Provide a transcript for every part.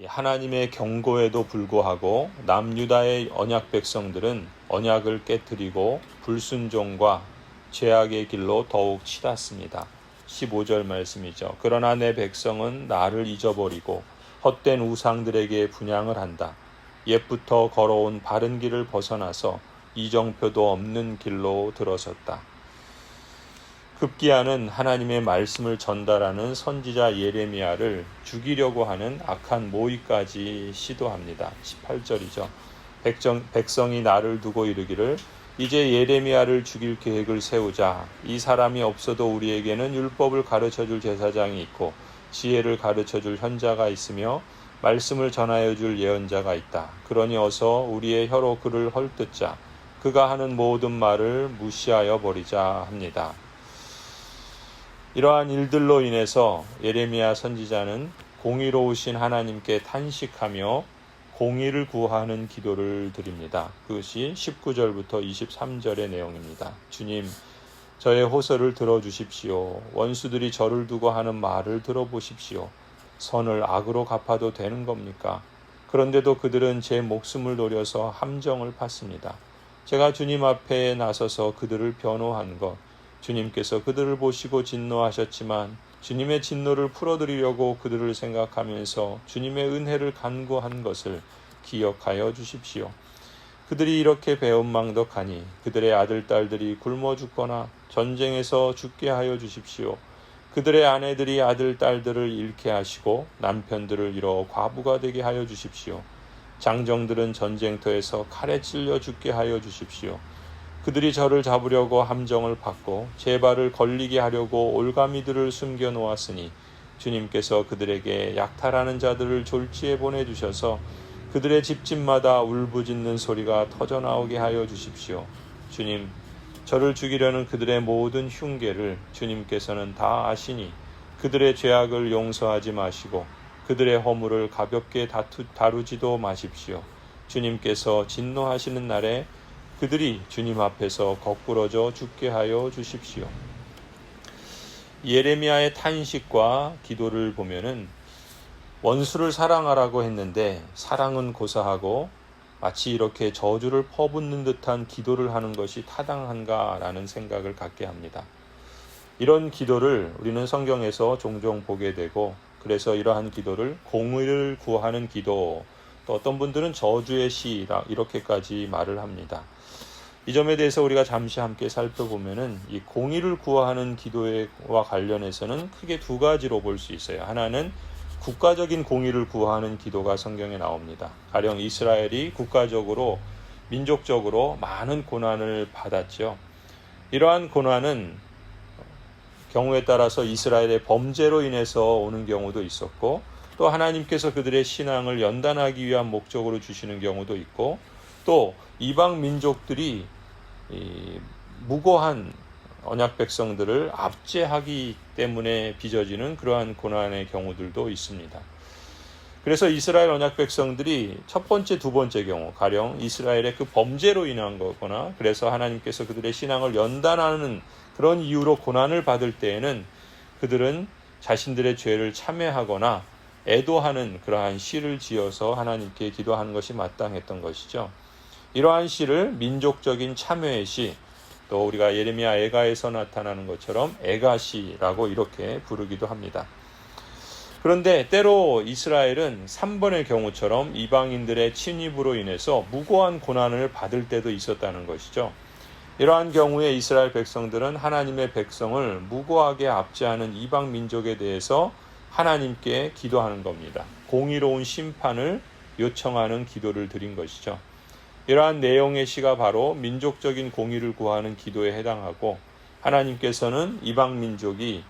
이 하나님의 경고에도 불구하고 남유다의 언약 백성들은 언약을 깨뜨리고 불순종과 죄악의 길로 더욱 치닫습니다. 15절 말씀이죠. 그러나 내 백성은 나를 잊어버리고 헛된 우상들에게 분양을 한다. 옛부터 걸어온 바른 길을 벗어나서 이정표도 없는 길로 들어섰다. 급기야는 하나님의 말씀을 전달하는 선지자 예레미야를 죽이려고 하는 악한 모의까지 시도합니다. 18절이죠. 백정, 백성이 나를 두고 이르기를 이제 예레미야를 죽일 계획을 세우자. 이 사람이 없어도 우리에게는 율법을 가르쳐 줄 제사장이 있고 지혜를 가르쳐 줄 현자가 있으며 말씀을 전하여 줄 예언자가 있다. 그러니 어서 우리의 혀로 그를 헐뜯자. 그가 하는 모든 말을 무시하여 버리자 합니다. 이러한 일들로 인해서 예레미야 선지자는 공의로우신 하나님께 탄식하며 공의를 구하는 기도를 드립니다. 그것이 19절부터 23절의 내용입니다. 주님, 저의 호소를 들어주십시오. 원수들이 저를 두고 하는 말을 들어보십시오. 선을 악으로 갚아도 되는 겁니까? 그런데도 그들은 제 목숨을 노려서 함정을 팠습니다. 제가 주님 앞에 나서서 그들을 변호한 것, 주님께서 그들을 보시고 진노하셨지만 주님의 진노를 풀어드리려고 그들을 생각하면서 주님의 은혜를 간구한 것을 기억하여 주십시오. 그들이 이렇게 배은망덕하니 그들의 아들, 딸들이 굶어 죽거나 전쟁에서 죽게 하여 주십시오. 그들의 아내들이 아들, 딸들을 잃게 하시고 남편들을 잃어 과부가 되게 하여 주십시오. 장정들은 전쟁터에서 칼에 찔려 죽게 하여 주십시오. 그들이 저를 잡으려고 함정을 받고 제 발을 걸리게 하려고 올가미들을 숨겨 놓았으니 주님께서 그들에게 약탈하는 자들을 졸지에 보내 주셔서 그들의 집집마다 울부짖는 소리가 터져 나오게 하여 주십시오. 주님, 저를 죽이려는 그들의 모든 흉계를 주님께서는 다 아시니 그들의 죄악을 용서하지 마시고 그들의 허물을 가볍게 다투, 다루지도 마십시오. 주님께서 진노하시는 날에 그들이 주님 앞에서 거꾸러져 죽게 하여 주십시오. 예레미야의 탄식과 기도를 보면은 원수를 사랑하라고 했는데 사랑은 고사하고 마치 이렇게 저주를 퍼붓는 듯한 기도를 하는 것이 타당한가라는 생각을 갖게 합니다. 이런 기도를 우리는 성경에서 종종 보게 되고 그래서 이러한 기도를 공의를 구하는 기도 또 어떤 분들은 저주의 시라 이렇게까지 말을 합니다. 이 점에 대해서 우리가 잠시 함께 살펴보면은 이 공의를 구하는 기도와 관련해서는 크게 두 가지로 볼 수 있어요. 하나는 국가적인 공의를 구하는 기도가 성경에 나옵니다. 가령 이스라엘이 국가적으로 민족적으로 많은 고난을 받았죠. 이러한 고난은 경우에 따라서 이스라엘의 범죄로 인해서 오는 경우도 있었고 또 하나님께서 그들의 신앙을 연단하기 위한 목적으로 주시는 경우도 있고 또 이방 민족들이 이 무고한 언약 백성들을 압제하기 때문에 빚어지는 그러한 고난의 경우들도 있습니다. 그래서 이스라엘 언약 백성들이 첫 번째, 두 번째 경우, 가령 이스라엘의 그 범죄로 인한 거거나, 그래서 하나님께서 그들의 신앙을 연단하는 그런 이유로 고난을 받을 때에는 그들은 자신들의 죄를 참회하거나 애도하는 그러한 시를 지어서 하나님께 기도하는 것이 마땅했던 것이죠. 이러한 시를 민족적인 참회의 시, 또 우리가 예레미야 애가에서 나타나는 것처럼 애가시라고 이렇게 부르기도 합니다. 그런데 때로 이스라엘은 3번의 경우처럼 이방인들의 침입으로 인해서 무고한 고난을 받을 때도 있었다는 것이죠. 이러한 경우에 이스라엘 백성들은 하나님의 백성을 무고하게 압제하는 이방 민족에 대해서 하나님께 기도하는 겁니다. 공의로운 심판을 요청하는 기도를 드린 것이죠. 이러한 내용의 시가 바로 민족적인 공의를 구하는 기도에 해당하고 하나님께서는 이방 민족이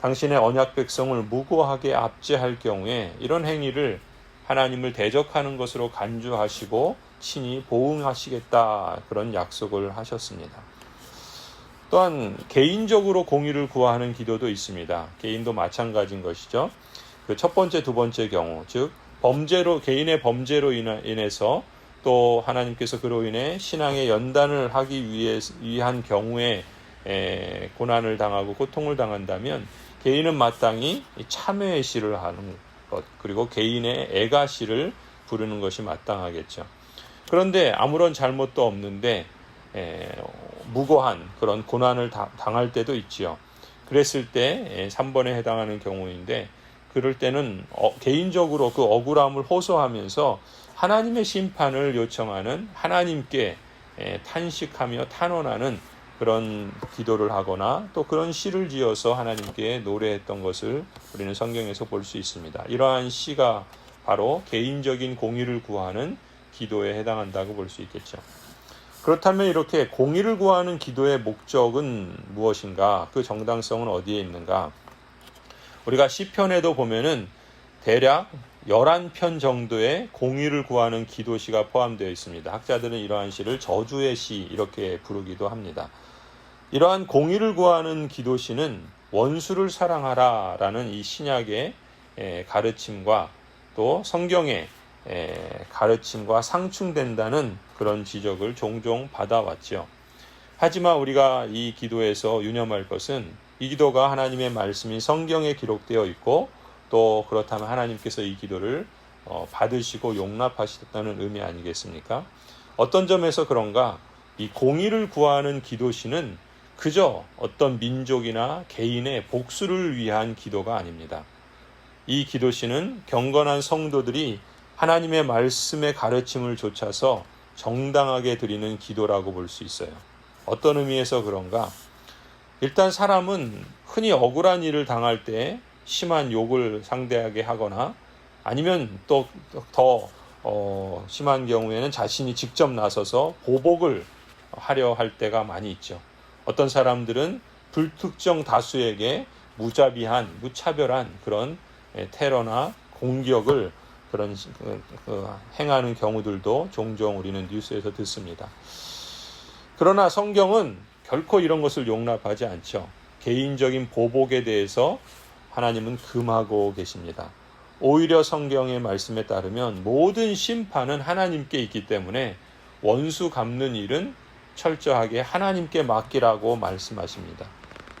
당신의 언약 백성을 무고하게 압제할 경우에 이런 행위를 하나님을 대적하는 것으로 간주하시고 친히 보응하시겠다 그런 약속을 하셨습니다. 또한 개인적으로 공의를 구하는 기도도 있습니다. 개인도 마찬가지인 것이죠. 그 첫 번째, 두 번째 경우, 즉 범죄로 개인의 범죄로 인해서 또 하나님께서 그로 인해 신앙의 연단을 하기 위해 위한 경우에 고난을 당하고 고통을 당한다면 개인은 마땅히 참회의 시를 하는 것 그리고 개인의 애가시를 부르는 것이 마땅하겠죠. 그런데 아무런 잘못도 없는데 에, 무고한 그런 고난을 다- 당할 때도 있지요. 그랬을 때 에, 3번에 해당하는 경우인데 그럴 때는 어, 개인적으로 그 억울함을 호소하면서 하나님의 심판을 요청하는 하나님께 에, 탄식하며 탄원하는 그런 기도를 하거나 또 그런 시를 지어서 하나님께 노래했던 것을 우리는 성경에서 볼 수 있습니다. 이러한 시가 바로 개인적인 공의를 구하는 기도에 해당한다고 볼 수 있겠죠. 그렇다면 이렇게 공의를 구하는 기도의 목적은 무엇인가? 그 정당성은 어디에 있는가? 우리가 시편에도 보면은 대략 11편 정도의 공의를 구하는 기도시가 포함되어 있습니다. 학자들은 이러한 시를 저주의 시 이렇게 부르기도 합니다. 이러한 공의를 구하는 기도시는 원수를 사랑하라 라는 이 신약의 에, 가르침과 또 성경의 에, 가르침과 상충된다는 그런 지적을 종종 받아왔죠. 하지만 우리가 이 기도에서 유념할 것은 이 기도가 하나님의 말씀이 성경에 기록되어 있고 또 그렇다면 하나님께서 이 기도를 어, 받으시고 용납하시겠다는 의미 아니겠습니까? 어떤 점에서 그런가 이 공의를 구하는 기도시는 그저 어떤 민족이나 개인의 복수를 위한 기도가 아닙니다. 이 기도시는 경건한 성도들이 하나님의 말씀의 가르침을 좇아서 정당하게 드리는 기도라고 볼 수 있어요. 어떤 의미에서 그런가? 일단 사람은 흔히 억울한 일을 당할 때 심한 욕을 상대하게 하거나 아니면 또더 어, 심한 경우에는 자신이 직접 나서서 보복을 하려 할 때가 많이 있죠. 어떤 사람들은 불특정 다수에게 무자비한, 무차별한 그런 예, 테러나 공격을 그런 그, 그, 행하는 경우들도 종종 우리는 뉴스에서 듣습니다. 그러나 성경은 결코 이런 것을 용납하지 않죠. 개인적인 보복에 대해서 하나님은 금하고 계십니다. 오히려 성경의 말씀에 따르면 모든 심판은 하나님께 있기 때문에 원수 갚는 일은 철저하게 하나님께 맡기라고 말씀하십니다.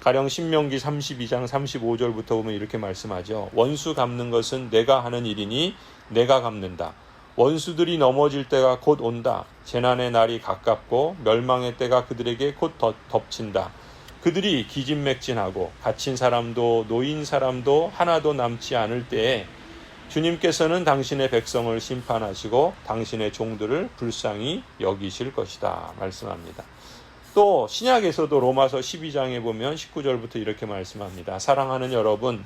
가령 신명기 32장 35절부터 보면 이렇게 말씀하죠. 원수 갚는 것은 내가 하는 일이니 내가 갚는다. 원수들이 넘어질 때가 곧 온다. 재난의 날이 가깝고 멸망의 때가 그들에게 곧 덮친다. 그들이 기진맥진하고 갇힌 사람도 노인 사람도 하나도 남지 않을 때에 주님께서는 당신의 백성을 심판하시고 당신의 종들을 불쌍히 여기실 것이다. 말씀합니다. 또 신약에서도 로마서 12장에 보면 19절부터 이렇게 말씀합니다. 사랑하는 여러분,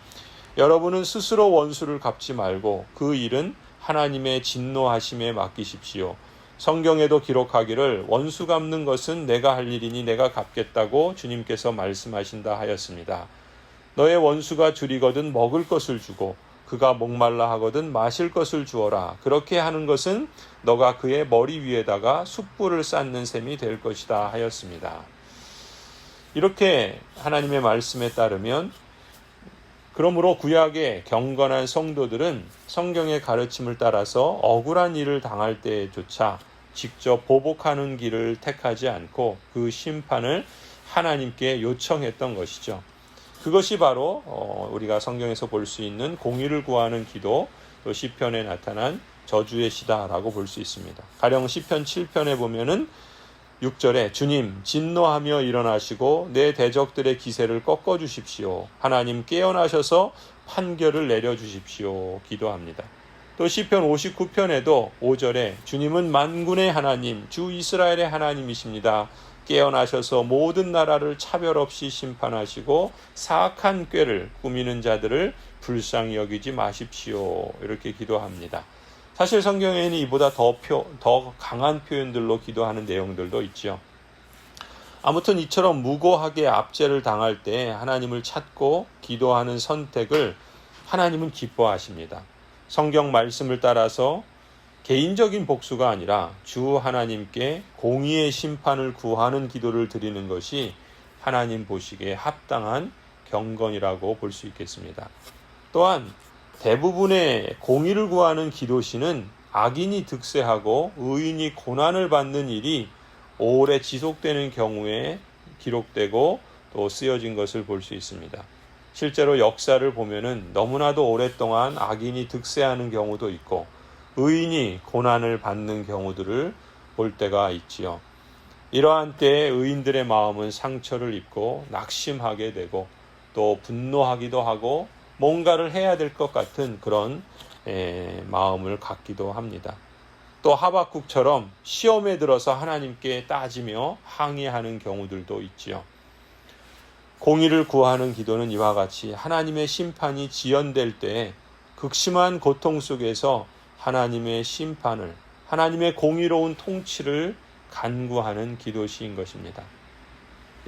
여러분은 스스로 원수를 갚지 말고 그 일은 하나님의 진노하심에 맡기십시오. 성경에도 기록하기를 원수 갚는 것은 내가 할 일이니 내가 갚겠다고 주님께서 말씀하신다 하였습니다. 너의 원수가 줄이거든 먹을 것을 주고 그가 목말라 하거든 마실 것을 주어라. 그렇게 하는 것은 너가 그의 머리 위에다가 숯불을 쌓는 셈이 될 것이다 하였습니다. 이렇게 하나님의 말씀에 따르면 그러므로 구약의 경건한 성도들은 성경의 가르침을 따라서 억울한 일을 당할 때조차 직접 보복하는 길을 택하지 않고 그 심판을 하나님께 요청했던 것이죠. 그것이 바로 어, 우리가 성경에서 볼 수 있는 공의를 구하는 기도, 또 시편에 나타난 저주의 시다라고 볼 수 있습니다. 가령 시편 7편에 보면은 6절에 주님 진노하며 일어나시고 내 대적들의 기세를 꺾어 주십시오. 하나님 깨어나셔서 판결을 내려 주십시오. 기도합니다. 또 시편 59편에도 5절에 주님은 만군의 하나님 주 이스라엘의 하나님이십니다. 깨어나셔서 모든 나라를 차별 없이 심판하시고 사악한 꾀를 꾸미는 자들을 불쌍히 여기지 마십시오. 이렇게 기도합니다. 사실 성경에는 이보다 더, 표, 더 강한 표현들로 기도하는 내용들도 있죠. 아무튼 이처럼 무고하게 압제를 당할 때 하나님을 찾고 기도하는 선택을 하나님은 기뻐하십니다. 성경 말씀을 따라서 개인적인 복수가 아니라 주 하나님께 공의의 심판을 구하는 기도를 드리는 것이 하나님 보시기에 합당한 경건이라고 볼 수 있겠습니다. 또한 대부분의 공의를 구하는 기도시는 악인이 득세하고 의인이 고난을 받는 일이 오래 지속되는 경우에 기록되고 또 쓰여진 것을 볼 수 있습니다. 실제로 역사를 보면은 너무나도 오랫동안 악인이 득세하는 경우도 있고 의인이 고난을 받는 경우들을 볼 때가 있지요. 이러한 때에 의인들의 마음은 상처를 입고 낙심하게 되고 또 분노하기도 하고 뭔가를 해야 될 것 같은 그런 에, 마음을 갖기도 합니다. 또 하박국처럼 시험에 들어서 하나님께 따지며 항의하는 경우들도 있지요. 공의를 구하는 기도는 이와 같이 하나님의 심판이 지연될 때 극심한 고통 속에서 하나님의 심판을 하나님의 공의로운 통치를 간구하는 기도시인 것입니다.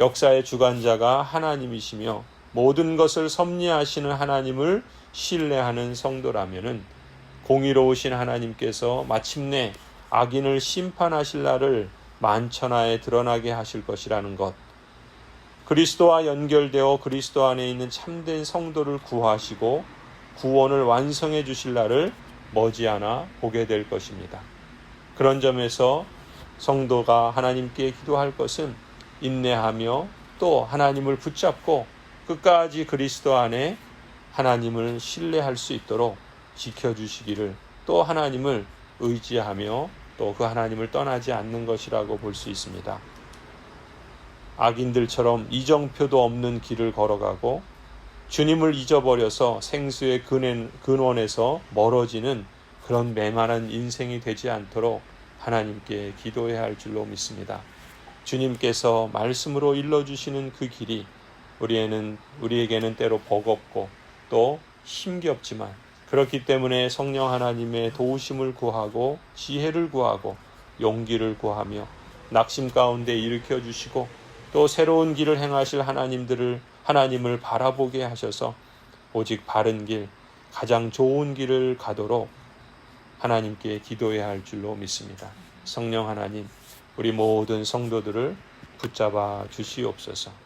역사의 주관자가 하나님이시며 모든 것을 섭리하시는 하나님을 신뢰하는 성도라면은 공의로우신 하나님께서 마침내 악인을 심판하실 날을 만천하에 드러나게 하실 것이라는 것. 그리스도와 연결되어 그리스도 안에 있는 참된 성도를 구하시고 구원을 완성해 주실 날을 머지않아 보게 될 것입니다. 그런 점에서 성도가 하나님께 기도할 것은 인내하며 또 하나님을 붙잡고 끝까지 그리스도 안에 하나님을 신뢰할 수 있도록 지켜주시기를 또 하나님을 의지하며 또 그 하나님을 떠나지 않는 것이라고 볼 수 있습니다. 악인들처럼 이정표도 없는 길을 걸어가고 주님을 잊어버려서 생수의 근원에서 멀어지는 그런 메마른 인생이 되지 않도록 하나님께 기도해야 할 줄로 믿습니다. 주님께서 말씀으로 일러주시는 그 길이 우리에는 우리에게는 때로 버겁고 또 힘겹지만 그렇기 때문에 성령 하나님의 도우심을 구하고 지혜를 구하고 용기를 구하며 낙심 가운데 일으켜 주시고 또 새로운 길을 행하실 하나님들을 하나님을 바라보게 하셔서 오직 바른 길, 가장 좋은 길을 가도록 하나님께 기도해야 할 줄로 믿습니다. 성령 하나님, 우리 모든 성도들을 붙잡아 주시옵소서.